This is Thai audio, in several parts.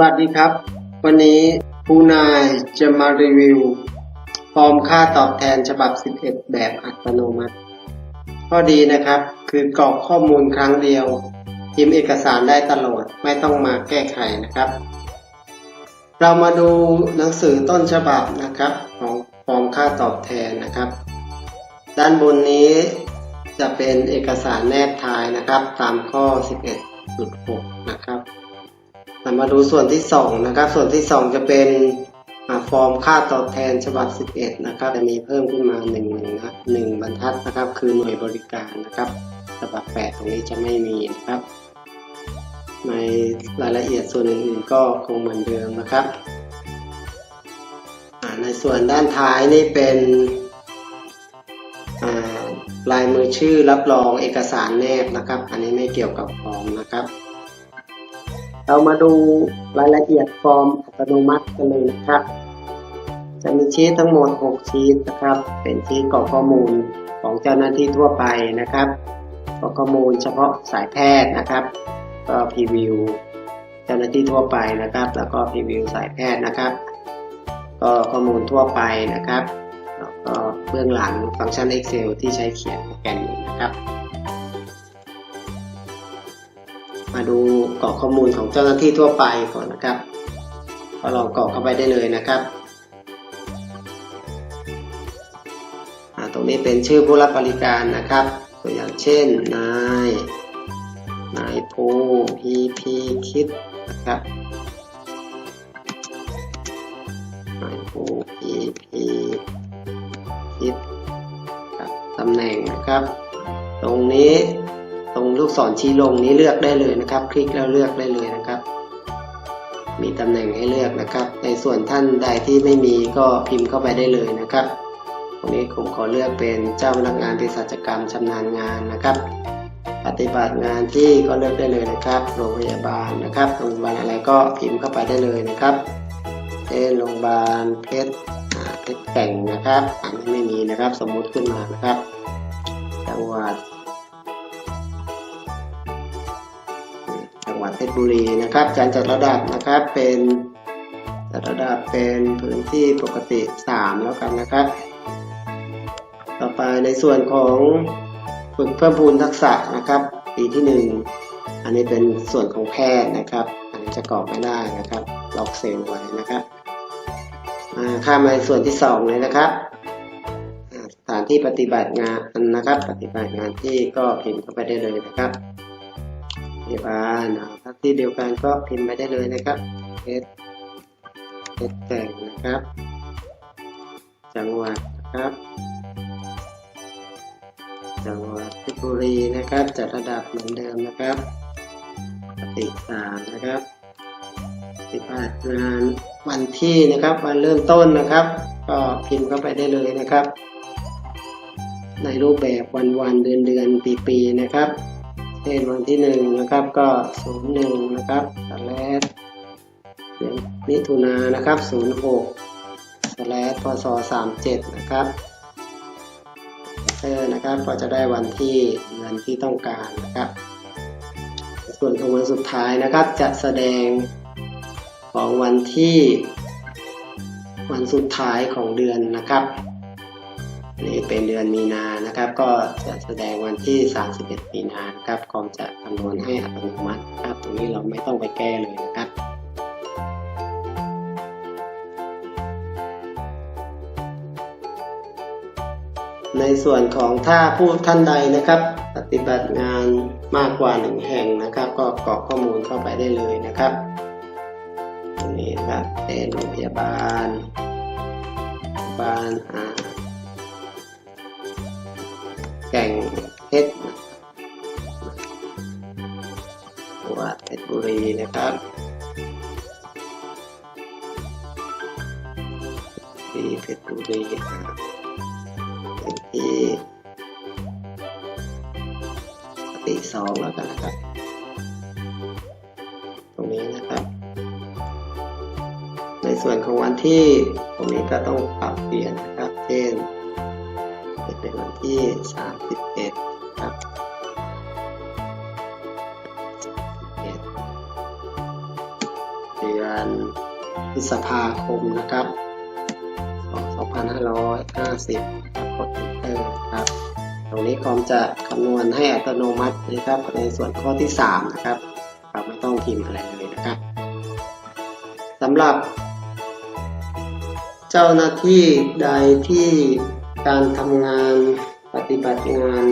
วัสดีครับ วันนี้ผู้นายจะมารีวิว ฟอร์มค่าตอบแทนฉบับ 11 แบบอัตโนมัติ ข้อดีนะครับคือกรอกข้อมูลครั้งเดียวพิมพ์เอกสารได้ตลอดไม่ต้องมาแก้ไขนะครับ เรามาดูหนังสือต้นฉบับนะครับของฟอร์มค่าตอบแทนนะครับ ด้านบนนี้จะเป็นเอกสารแนบท้ายนะครับ ตามข้อ 11.6 นะครับ มาดูส่วนที่2นะครับ ส่วนที่ 2 จะเป็นฟอร์มค่าตอบแทนฉบับ 11 นะครับ จะมีเพิ่มขึ้นมา1หนึ่งนะหนึ่งบรรทัดนะครับ คือหน่วยบริการนะครับฉบับ 8 ตรงนี้จะไม่มีนะครับ ในรายละเอียดส่วนอื่นๆก็คงเหมือนเดิมนะครับ ในส่วนด้านท้ายนี่เป็นลายมือชื่อรับรองเอกสารแนบนะครับ อันนี้ไม่เกี่ยวกับฟอร์มนะครับ เรามาดูรายละเอียดฟอร์มอัตโนมัติกันเลยนะครับ จะมีชีตทั้งหมด 6 ชีตนะครับ เป็นชีตกรอกข้อมูลของเจ้าหน้าที่ทั่วไปนะครับกรอกข้อมูลเฉพาะสายแพทย์นะครับ ก็พรีวิวเจ้าหน้าที่ทั่วไปนะครับ แล้วก็พรีวิวสายแพทย์นะครับ ก็ข้อมูลทั่วไปนะครับแล้วก็เบื้องหลังฟังก์ชัน Excel ที่ใช้เขียนโปรแกรมนี้นะครับ มาดูกรอกข้อมูลของเจ้าหน้าที่ทั่วไปก่อนนะครับ ก็ลองกรอกเข้าไปได้เลยนะครับตรงนี้เป็นชื่อผู้รับบริการนะครับ ตัวอย่างเช่นนายนายภูพีพีคิดนะครับนายภูพีพีคิดตำแหน่งนะครับ ตรงนี้ ตรงลูกศรชี้ลงนี้เลือกได้เลยนะครับ คลิกแล้วเลือกได้เลยนะครับ มีตำแหน่งให้เลือกนะครับ ในส่วนท่านใดที่ไม่มีก็พิมพ์เข้าไปได้เลยนะครับตรงนี้ผมขอเลือกเป็นเจ้าพนักงานเภสัชกรรมชำนาญงานนะครับ ปฏิบัติงานที่ก็เลือกได้เลยนะครับโรงพยาบาลนะครับโรงพยาบาลอะไรก็พิมพ์เข้าไปได้เลยนะครับเช่นโรงพยาบาลเพชรเพชรแต่งนะครับ อันนี้ไม่มีนะครับ สมมุติขึ้นมานะครับ จังหวัด เพชรบุรีนะครับ การจัดระดับนะครับเป็นจัดระดับเป็นพื้นที่ปกติ 3 แล้วกันนะครับ ต่อไปในส่วนของฝึกเพิ่มพูนทักษะนะครับปีที่ 1 อันนี้เป็นส่วนของแพทย์นะครับ อันนี้จะกรอกไม่ได้นะครับล็อกเซลไว้นะครับอ่าข้ามมาในส่วนที่ 2 เลยนะครับสถานที่ปฏิบัติงานนะครับ ปฏิบัติงานที่ก็พิมพ์เข้าไปได้เลยนะครับ ยาบาลนะครับที่เดียวกันก็พิมพ์ไปได้เลยนะครับเพชรเพชรแต่งนะครับ จังหวัดนะครับ จังหวัดเพชรบุรีนะครับ จัดระดับเหมือนเดิมนะครับปฏิสามนะครับปฏิบัติงานวันที่นะครับวันเริ่มต้นนะครับ ก็พิมพ์เข้าไปได้เลยนะครับ ในรูปแบบวันวันเดือนเดือนปีปีนะครับ เช่นวันที่หนึ่งนะครับก็ศูนย์หนึ่งนะครับสแลดเดือนมิถุนานะครับศูนย์หกสแลดพศสามเจ็ดนะครับเออนะครับก็จะได้วันที่เดือนที่ต้องการนะครับ ส่วนของวันสุดท้ายนะครับจะแสดงของวันที่วันสุดท้ายของเดือนนะครับ นี่เป็นเดือนมีนานะครับ ก็จะแสดงวันที่ 31 มีนานะครับคอมจะคำนวณให้อัตโนมัตินะครับ ตรงนี้เราไม่ต้องไปแก้เลยนะครับในส่วนของถ้าผู้ท่านใดนะครับ ปฏิบัติงานมากกว่าหนึ่งแห่งนะครับ ก็กรอกข้อมูลเข้าไปได้เลยนะครับตรงนี้ครับเป็นโรงพยาบาลโรงพยาบาลอ่า แก่งเพชรจังหวัดเพชรบุรีนะครับที่เพชรบุรีนะครับเป็นที่ปฏิสองแล้วกันนะครับ ตรงนี้นะครับ ในส่วนของวันที่ตรงนี้ก็ต้องปรับเปลี่ยน ที่ 31 ครับ31เดือนพฤษภาคมนะครับของ2550ครับกด enter ครับ ตรงนี้คอมจะคำนวณให้อัตโนมัตินะครับ ในส่วนข้อที่ 3 นะครับ เราไม่ต้องพิมพ์อะไรเลยนะครับสำหรับ เจ้าหน้าที่ใดที่การทำงาน ปฏิบัติงาน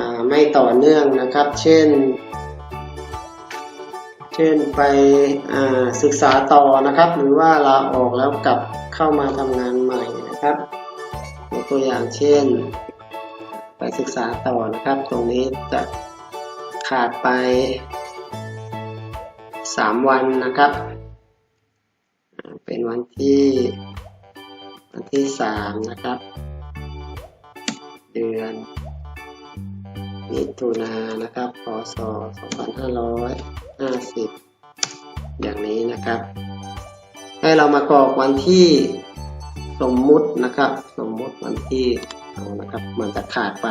าไม่ต่อเนื่องนะครับ เช่น เช่นไปศึกษาต่อนะครับ หรือว่าลาออกแล้วกลับเข้ามาทำงานใหม่นะครับยกตัวอย่างเช่น ไปศึกษาต่อนะครับ ตรงนี้จะขาดไป 3 วันนะครับ เป็นวันที่วันที่ 3 นะครับ เดือนมิถุนายนนะครับพศ 2550 อย่างนี้นะครับ ให้เรามากรอกวันที่สมมุตินะครับ สมมุติวันที่เอานะครับ มันจะขาดไป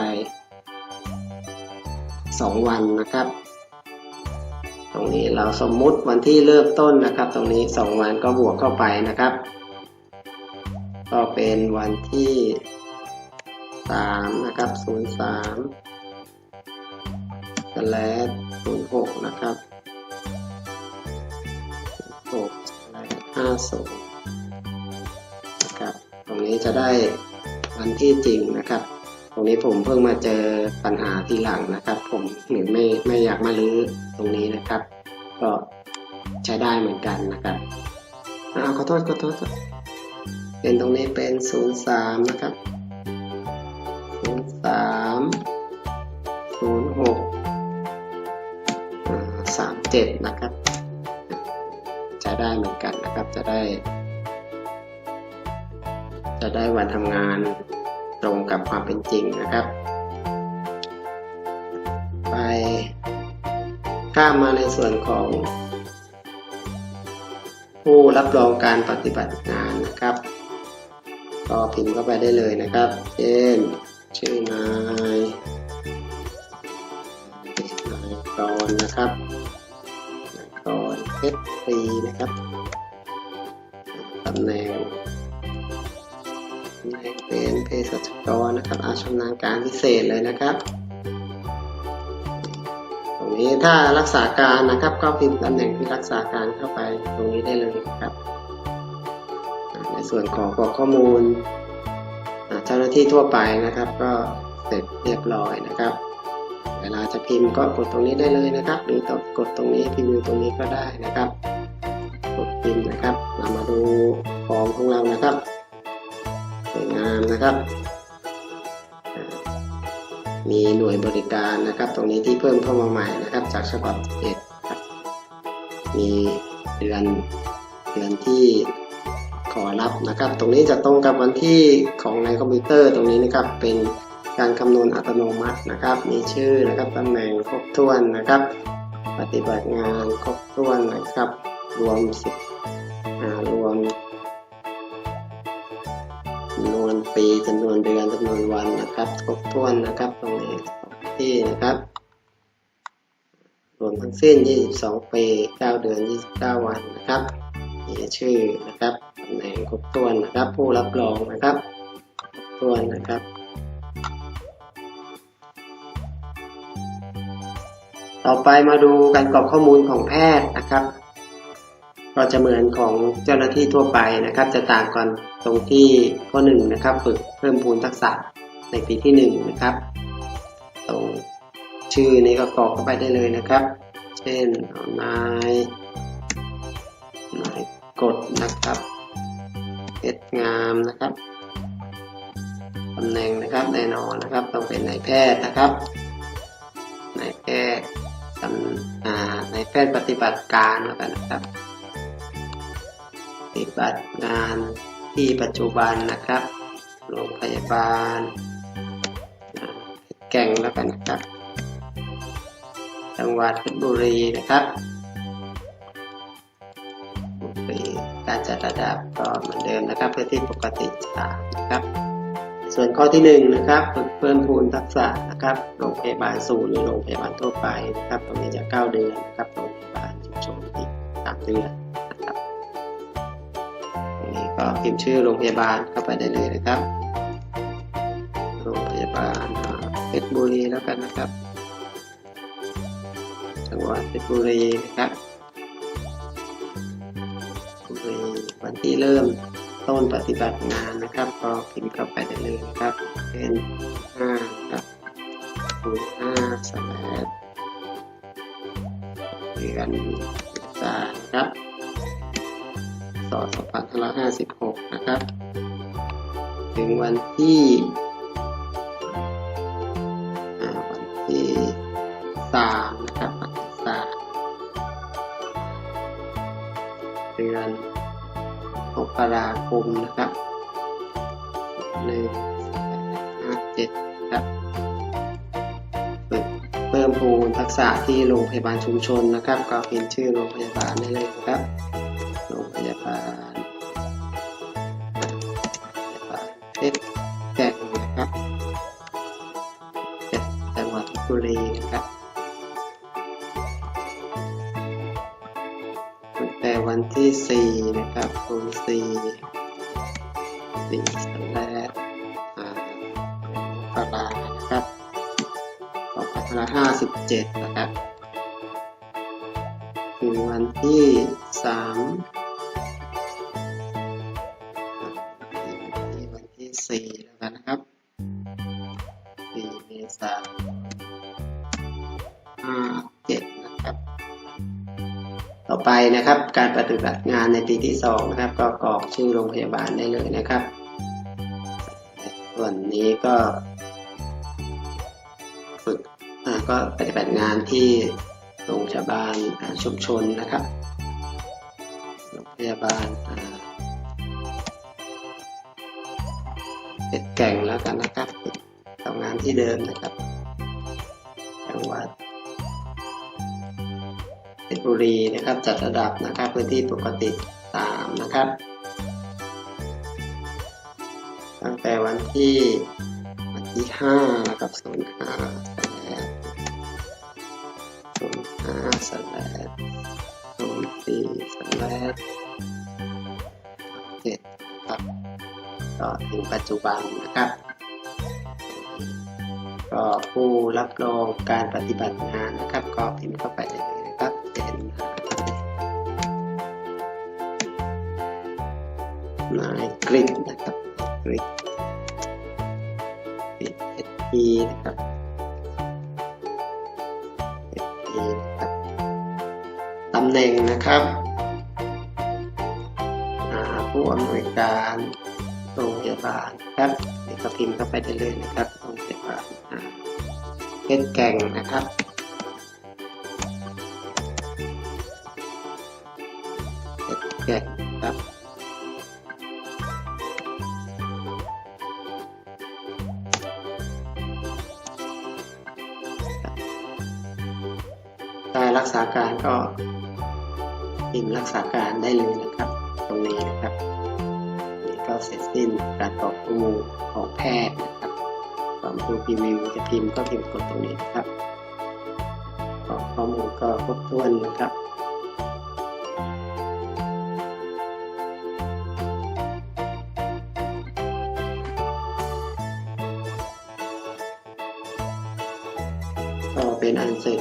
2 วันนะครับ ตรงนี้เราสมมุติวันที่เริ่มต้นนะครับ ตรงนี้ 2 วันก็บวกเข้าไปนะครับ ก็เป็นวันที่ 3 นะครับ 03สแลช06 นะครับ6สแลช50 นะครับ ตรงนี้จะได้วันที่จริงนะครับ ตรงนี้ผมเพิ่งมาเจอปัญหาทีหลังนะครับ ผมหรือไม่ไม่อยากมาลื้อตรงนี้นะครับ ก็ใช้ได้เหมือนกันนะครับอ่าวขอโทษขอโทษเป็นตรงนี้เป็น 03 นะครับ 03 06 37นะครับใช้ได้เหมือนกันนะครับจะได้ จะได้วันทำงานตรงกับความเป็นจริงนะครับ ไปข้ามมาในส่วนของผู้รับรองการปฏิบัติงานนะครับ ก็พิมพ์เข้าไปได้เลยนะครับ เช่น ชื่อนายนายกรณ์นะครับนายกรณ์เพชรตรีนะครับตำแหน่งตำแหน่งเป็นเภสัชกรนะครับ อาชำนาญการพิเศษเลยนะครับ ตรงนี้ถ้ารักษาการนะครับ ก็พิมพ์ตำแหน่งที่รักษาการเข้าไปตรงนี้ได้เลยครับ ในส่วนของกรอกข้อมูล เจ้าหน้าที่ทั่วไปนะครับ ก็เสร็จเรียบร้อยนะครับ เวลาจะพิมพ์ก็กดตรงนี้ได้เลยนะครับ หรือต้อกดตรงนี้พิมพ์ตรงนี้ก็ได้นะครับ กดพิมพ์นะครับเรามาดูฟอร์มของเรานะครับสวยงามนะครับมีหน่วยบริการนะครับ ตรงนี้ที่เพิ่มเข้ามาใหม่นะครับ จากฉบับ11ครับมีเดือนเดือนที่ ขอรับนะครับ ตรงนี้จะตรงกับวันที่ของในคอมพิวเตอร์ตรงนี้นะครับเป็นการคำนวณอัตโนมัตินะครับ มีชื่อนะครับตำแหน่งครบถ้วนนะครับ ปฏิบัติงานครบถ้วนนะครับ รวมสิบอ่ารวมจำนวนปีจำนวนเดือนจำนวนวันนะครับ ครบถ้วนนะครับ ตรงนี้ที่นะครับรวมทั้งสิ้น 22 ปี 9 เดือน 29 วันนะครับมีชื่อนะครับ ตำแหน่งครบถ้วนนะครับผู้รับรองนะครับครบถ้วนนะครับต่อไปมาดูการกรอกข้อมูลของแพทย์นะครับ ก็จะเหมือนของเจ้าหน้าที่ทั่วไปนะครับ จะต่างกันตรงที่ข้อหนึ่งนะครับฝึกเพิ่มพูนทักษะในปีที่หนึ่งนะครับตรงชื่อนี้ก็กรอกเข้าไปได้เลยนะครับ เช่นนายนายกดนะครับ ชรงามนะครับตำแหน่งนะครับแน่นอนนะครับต้องเป็นนายแพทย์นะครับนายแพทย์ตำอ่านายแพทย์ปฏิบัติการแล้วกันนะครับ ปฏิบัติงานที่ปัจจุบันนะครับ โรงพยาบาลแก่งแล้วกันนะครับ จังหวัดเพชรบุรีนะครับ จะระดับก็เหมือนเดิมนะครับ เพื่อที่ปกติสามนะครับ ส่วนข้อที่1นนะครับเพิ่มพูนทักษะนะครับโรงพยาบาลศูนย์หรือโรงพยาบาลทั่วไปนะครับตรงนี้จะ 9 เดือนนะครับโรงพยาบาลชุมชนอีก3เดือนนะครับตรงนี้ก็พิมพ์ชื่อโรงพยาบาลเข้าไปได้เลยนะครับ โรงพยาบาลเพชรบุรีแล้วกันนะครับจังหวัดเพชรบุรีนะครับ ที่เริ่มต้นปฏิบัติงานนะครับก็พิมพ์เข้าไปได้เลยนะครับ เป็นห้าครับศูนย์ห้าสแลดเดือนสิบสาครับสองพันห้าร้อยห้าสิบหกนะครับ ถึงวันที่ กราคมนะครับหนึ่งห้าเจ็ดครับเพิ่มพูนทักษะที่โรงพยาบาลชุมชนนะครับ ก็เป็นชื่อโรงพยาบาลได้เลยนะครับ สันแรกอ่ามกรานะครับ2557นะครับถึงวันที่3ที่วันที่สี่แล้วกันนะครับสี่เมษาห้าเจ็ดนะครับ ต่อไปนะครับการปฏิบัติงานในปีที่สองนะครับ ก็กรอกชื่อโรงพยาบาลได้เลยนะครับ วนนี้ก็ฝึกก็ปฏิบัติงานที่โรงพยาบาลชุมชนนะครับโรงพยาบาลเป็ดแก่งแล้วกันนะครับทำงานที่เดิมนะครับจังหวัดเพชรบุรีนะครับจัดระดับนะครับพื้นที่ปกติสามนะครับ ตั้งแต่วันที่วันที่ห้านะครับศูนย์ห้าสแลดศูนย์ห้าสแลดศูนย์สี่สแลดเจ็ดครับก็ถึงปัจจุบันนะครับก็ผู้รับรองการปฏิบัติงานนะครับ ก็พิมพ์เข้าไปเลยนะครับเป็นนายกริชนะ นะครับเอทีนะครับตำแหน่งนะครับผู้อำนวยการโรงพยาบาลครับเดี๋ยวก็พิมพ์เข้าไปได้เลยนะครับโรงพยาบาลเพชรแก่งนะครับเพชรแก่ง กษาการได้เลยนะครับ ตรงนี้นะครับนี่ก็เสร็จสิ้นการกรอกข้อมูลของแพทย์นะครับความดูรีวิวจะพิมพ์ก็พิมพ์กดตรงนี้นะครับกรอกข้อมูลก็ครบถ้วนนะครับก็เป็นอันเสร็จ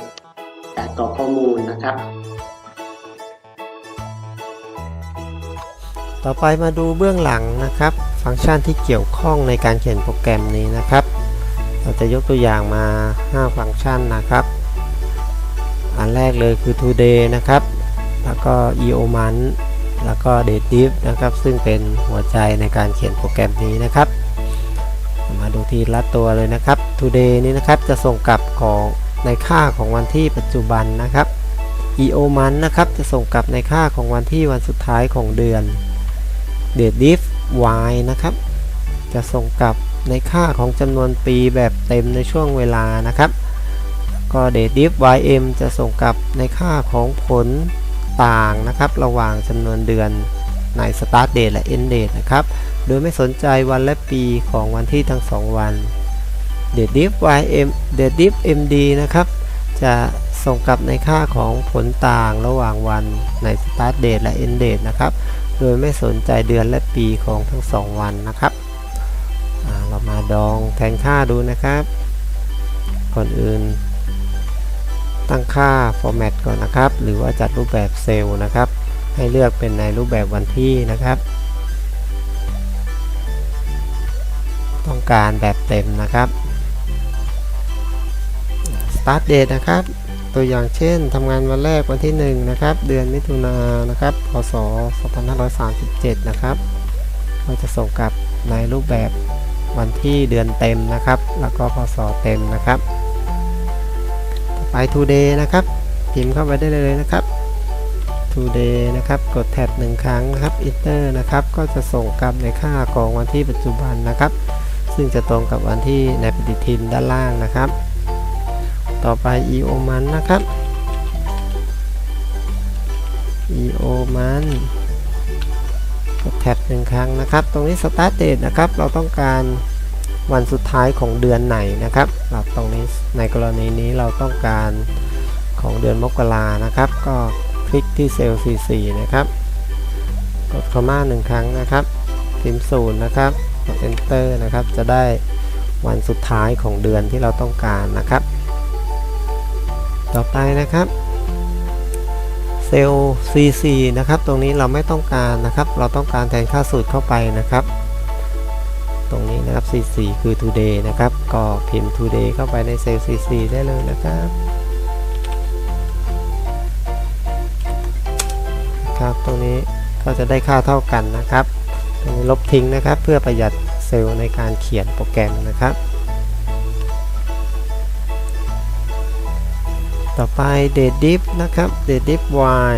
การกรอกข้อมูลนะครับ ต่อไปมาดูเบื้องหลังนะครับ ฟังก์ชันที่เกี่ยวข้องในการเขียนโปรแกรมนี้นะครับ เราจะยกตัวอย่างมา 5 ฟังก์ชันนะครับ อันแรกเลยคือ today นะครับ แล้วก็ eoman แล้วก็ date div นะครับ ซึ่งเป็นหัวใจในการเขียนโปรแกรมนี้นะครับ มาดูทีละตัวเลยนะครับ today นี้นะครับจะส่งกลับของในค่าของวันที่ปัจจุบันนะครับ eoman นะครับจะส่งกลับในค่าของวันที่วันสุดท้ายของเดือน date diff y นะครับ จะส่งกลับในค่าของจำนวนปีแบบเต็มในช่วงเวลานะครับ ก็ date diff ym จะส่งกลับในค่าของผลต่างนะครับ ระหว่างจำนวนเดือนใน start date และ end date นะครับ โดยไม่สนใจวันและปีของวันที่ทั้ง 2 วัน date diff ym date diff md นะครับ จะส่งกลับในค่าของผลต่างระหว่างวันใน start date และ end date นะครับ โดยไม่สนใจเดือนและปีของทั้งสองวันนะครับ เรามาดองแทนค่าดูนะครับ ก่อนอื่น ตั้งค่า format ก่อนนะครับ หรือว่าจัดรูปแบบเซลล์นะครับ ให้เลือกเป็นในรูปแบบวันที่นะครับ ต้องการแบบเต็มนะครับ start date นะครับ ตัวอย่างเช่นทำงานวันแรกวันที่ 1 นะครับ เดือนมิถุนายนนะครับพศ2537 นะครับเราจะส่งกลับในรูปแบบวันที่เดือนเต็มนะครับ แล้วก็พศเต็มนะครับต่อไป today นะครับพิมพ์เข้าไปได้เลยนะครับ today นะครับ กดแท็บหนึ่งครั้งนะครับ enter นะครับ ก็จะส่งกลับในค่าของวันที่ปัจจุบันนะครับ ซึ่งจะตรงกับวันที่ในปฏิทินด้านล่างนะครับ ต่อไป eo มันนะครับ eo มันกดแท็บหนึ่งครั้งนะครับ ตรงนี้ start date นะครับ เราต้องการวันสุดท้ายของเดือนไหนนะครับเราตรงนี้ในกรณีนี้เราต้องการของเดือนมกรานะครับ ก็คลิกที่เซลล์ C4 นะครับ กดคอมมาหนึ่งครั้งนะครับพิมพ์ศูนย์นะครับกด enter นะครับ จะได้วันสุดท้ายของเดือนที่เราต้องการนะครับ ต่อไปนะครับเซลล์ C4 นะครับ ตรงนี้เราไม่ต้องการนะครับ เราต้องการแทนค่าสูตรเข้าไปนะครับ ตรงนี้นะครับ C4 คือ today นะครับ ก็พิมพ์ today เข้าไปในเซลล์ C4 ได้เลยนะครับครับตรงนี้ก็จะได้ค่าเท่ากันนะครับลบทิ้งนะครับ เพื่อประหยัดเซลล์ในการเขียนโปรแกรมนะครับ ต่อไป date diff นะครับ date diff y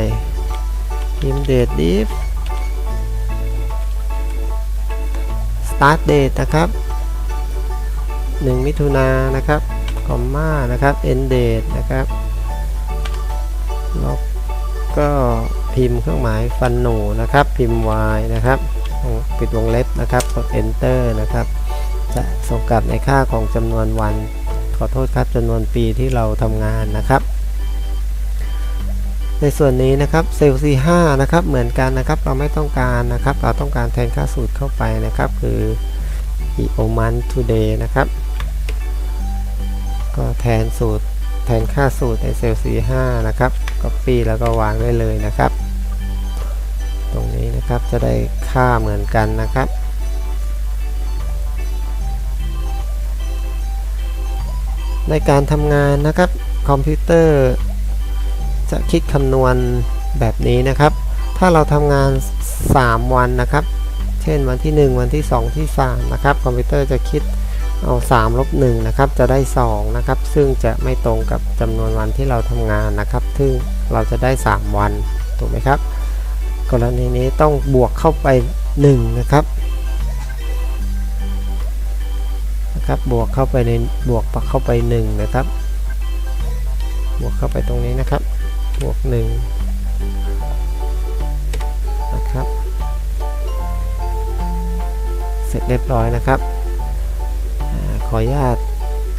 พิมพ์ date diff start date นะครับ 1 มิถุนานนะครับคอมมานะครับ end date นะครับแล้วก็พิมพ์เครื่องหมายฟันหนูนะครับ พิมพ์ y นะครับปิดวงเล็บนะครับกด enter นะครับ จะส่งกลับในค่าของจำนวนวัน ขอโทษครับจำนวนปีที่เราทำงานนะครับ ในส่วนนี้นะครับเซลล์ C5 นะครับเหมือนกันนะครับเราไม่ต้องการนะครับ เราต้องการแทนค่าสูตรเข้าไปนะครับ คือ EO month today นะครับ ก็แทนสูตรแทนค่าสูตรในเซลล์ C5 นะครับ copy แล้วก็วางได้เลยนะครับ ตรงนี้นะครับจะได้ค่าเหมือนกันนะครับ ในการทำงานนะครับ คอมพิวเตอร์จะคิดคำนวณแบบนี้นะครับ ถ้าเราทำงาน 3 วันนะครับ เช่นวันที่ 1 วันที่ 2 ที่ 3 นะครับ คอมพิวเตอร์จะคิดเอา3ลบ1นะครับ จะได้2นะครับ ซึ่งจะไม่ตรงกับจำนวนวันที่เราทำงานนะครับ ซึ่งเราจะได้ 3 วัน ถูกไหมครับ กรณีนี้ต้องบวกเข้าไป 1 นะครับ นะครับบวกเข้าไปในบวกปักเข้าไป 1 นะครับ บวกเข้าไปตรงนี้นะครับ บวก1นะครับ เสร็จเรียบร้อยนะครับขออนุญาต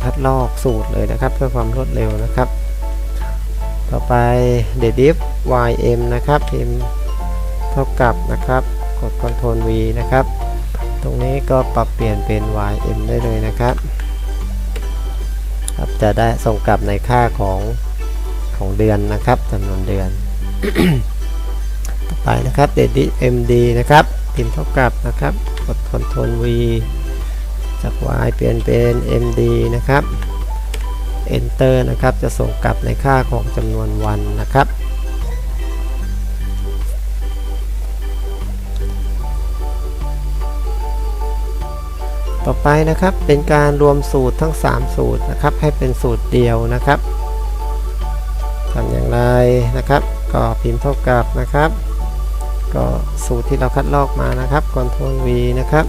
คัดลอกสูตรเลยนะครับ เพื่อความรวดเร็วนะครับ ต่อไป d e d i f ym นะครับพิมพ์เท่ากับนะครับ กด Ctrl V นะครับ ตรงนี้ก็ปรับเปลี่ยนเป็น ym ได้เลยนะครับ ครับจะได้ส่งกลับในค่าของของเดือนนะครับจำนวนเดือน ต่อไปนะครับ date md นะครับพิมพ์เท่ากับนะครับ กด Ctrl V จาก y เปลี่ยนเป็น md นะครับ enter นะครับ จะส่งกลับในค่าของจำนวนวันนะครับ ต่อไปนะครับเป็นการรวมสูตรทั้ง 3 สูตรนะครับ ให้เป็นสูตรเดียวนะครับทำอย่างไรนะครับ ก็พิมพ์เท่ากับนะครับ ก็สูตรที่เราคัดลอกมานะครับ Ctrl V นะครับ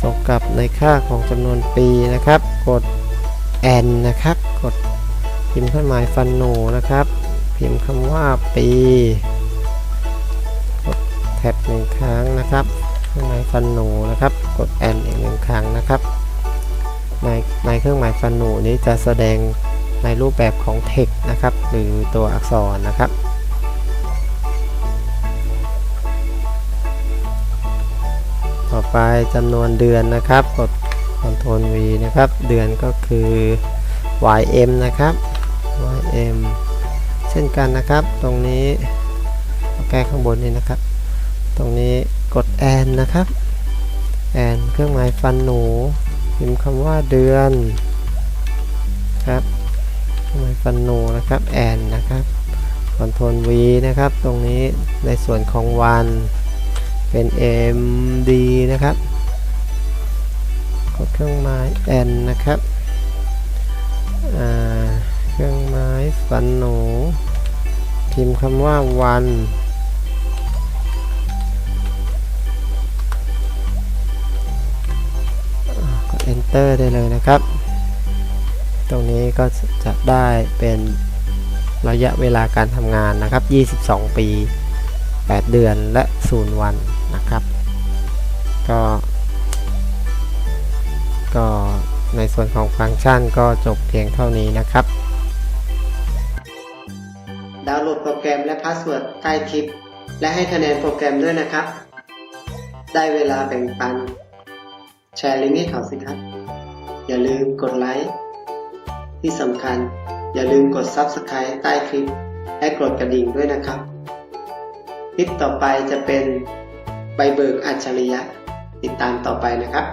ส่งกลับในค่าของจำนวนปีนะครับ กด n นะครับ กดพิมพ์เครื่องหมายฟันหนูนะครับ พิมพ์คำว่าปี กดแท็บหนึ่งครั้งนะครับ ครื่องหมายฟันหนูนะครับ กด N อีกหนึ่งครั้งนะครับในในเครื่องหมายฟันหนูนี้จะแสดงในรูปแบบของ text นะครับ หรือตัวอักษรนะครับต่อไปจำนวนเดือนนะครับ กด Ctrl V นะครับ เดือนก็คือ YM นะครับ YM เช่นกันนะครับ ตรงนี้แก้ข้างบนนี้นะครับ ตรงนี้ กดแอนนะครับแอนเครื่องหมายฟันหนูพิมพ์คำว่าเดือนครับเครื่องหมายฟันหนูนะครับแอนนะครับคอนโทรล V นะครับ ตรงนี้ในส่วนของวันเป็น MD นะครับกดเครื่องหมายแอนนะครับเครื่องหมายฟันหนูพิมพ์คำว่าวัน enter ได้เลยนะครับ ตรงนี้ก็จะได้เป็นระยะเวลาการทำงานนะครับ 22 ปี 8 เดือนและ 0 วันนะครับ ก็ ก็ในส่วนของฟังก์ชันก็จบเพียงเท่านี้นะครับ ดาวน์โหลดโปรแกรมและพาสเวิร์ดใต้คลิป และให้คะแนนโปรแกรมด้วยนะครับ ได้เวลาแบ่งปัน แชร์ลิงก์ให้เขาสิครับ อย่าลืมกดไลค์ ที่สำคัญ อย่าลืมกด Subscribe ใต้คลิป และกดกระดิ่งด้วยนะครับ คลิปต่อไปจะเป็นใบเบิกอัจฉริยะ ติดตามต่อไปนะครับ